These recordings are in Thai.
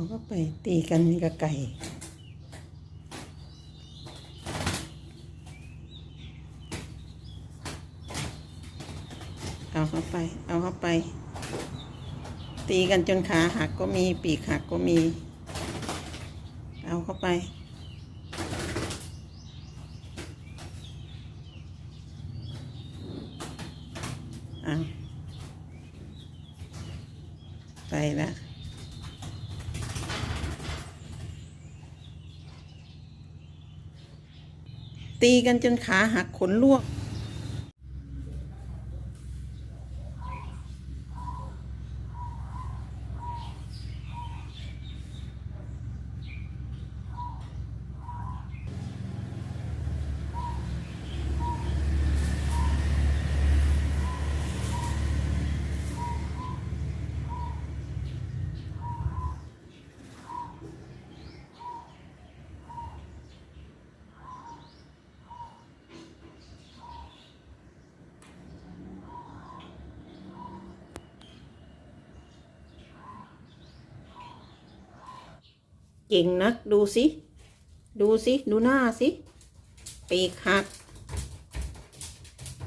เอาเข้าไปตีกันกับไก่เอาเข้าไป เอาเข้าไป ตีกันจนขาหักก็มี ปีกหักก็มี เอาเข้าไป เอาไปละ ตีกันจนขาหักขนลวก เก่งนักดูสิ ดูสิ ดูหน้าสิ ปีกหัก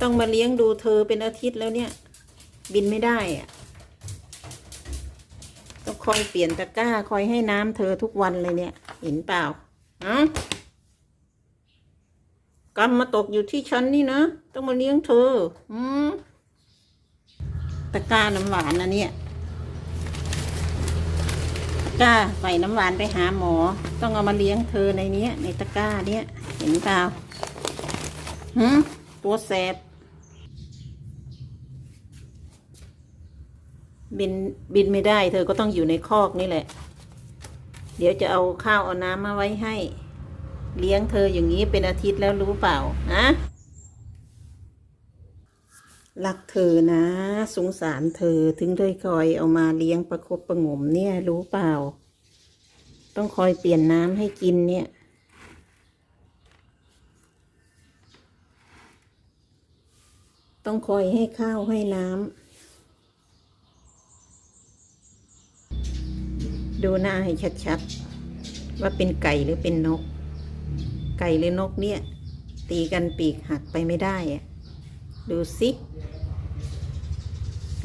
ต้องมาเลี้ยงดูเธอเป็นอาทิตย์แล้วเนี่ย บินไม่ได้อะต้องคอยเปลี่ยนตะกร้าคอยให้น้ำเธอทุกวันเลยเนี่ย เห็นเปล่าอะกรรมมาตกอยู่ที่ฉันนี่นะ ต้องมาเลี้ยงเธอ อืมตะกร้าน้ำหวานนะเนี่ย ร้าใส่น้ำหวานไปหาหมอ ต้องเอามาเลี้ยงเธอในเนี้ยในตะกร้าเนี้ยเห็นเปล่าหืมตัวแสบบินบินไม่ได้ เธอก็ต้องอยู่ในคอกนี่แหละ เดี๋ยวจะเอาข้าวเอาน้ำมาไว้ให้ เลี้ยงเธออย่างนี้เป็นอาทิตย์แล้วรู้เปล่านะ รักเธอนะ สงสารเธอถึงได้คอยเอามาเลี้ยงประคบประงมเนี่ยรู้เปล่า ต้องคอยเปลี่ยนน้ำให้กินเนี่ย ต้องคอยให้ข้าวให้น้ำดูหน้าให้ชัดๆ ว่าเป็นไก่หรือเป็นนก ไก่หรือนกเนี่ย ตีกันปีกหักไปไม่ได้ดูสิ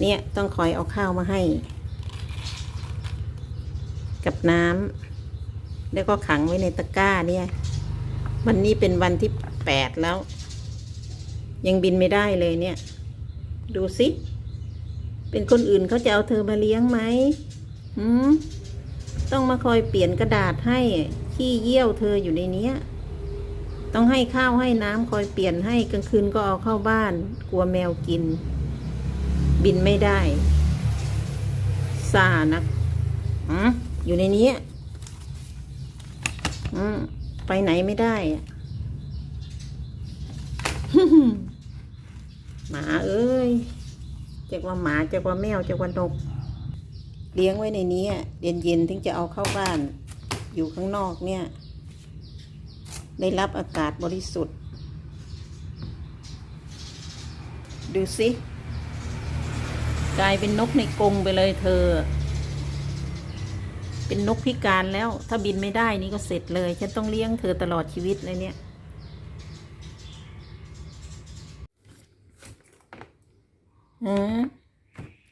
เนี่ยต้องคอยเอาข้าวมาให้ กับน้ำแล้วก็ขังไว้ในตะกร้าเนี่ย วันนี้เป็นวันที่แปดแล้ว ยังบินไม่ได้เลยเนี่ย ดูสิ เป็นคนอื่นเขาจะเอาเธอมาเลี้ยงไหมหืมต้องมาคอยเปลี่ยนกระดาษให้ขี้เยี่ยวเธออยู่ในเนี้ยต้องให้ข้าวให้น้ำคอยเปลี่ยนให้กลางคืนก็เอาเข้าบ้าน กลัวแมวกิน บินไม่ได้ซานักอืมอยู่ในนี้อืมไปไหนไม่ได้หมาเอ้ยจาว่าหมาจาว่าแมวจาว่านก เลี้ยงไว้ในนี้เย็นเย็นๆถึงจะเอาเข้าบ้าน อยู่ข้างนอกเนี่ย ได้รับอากาศบริสุทธิ์ ดูสิ กลายเป็นนกในกรงไปเลยเธอ เป็นนกพิการแล้ว ถ้าบินไม่ได้นี่ก็เสร็จเลย ฉันต้องเลี้ยงเธอตลอดชีวิตเลยเนี่ยฮะ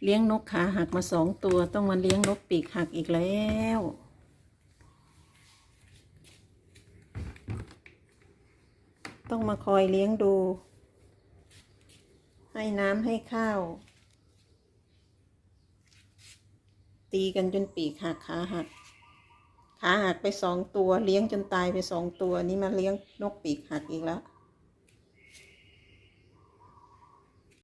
เลี้ยงนกขาหักมาสองตัว ต้องมาเลี้ยงนกปีกหักอีกแล้วต้องมาคอยเลี้ยงดู ให้น้ำให้ข้าว ตีกันจนปีกหักขาหักขาหักไปสองตัว เลี้ยงจนตายไปสองตัว นี่มาเลี้ยงนกปีกหักอีกแล้ว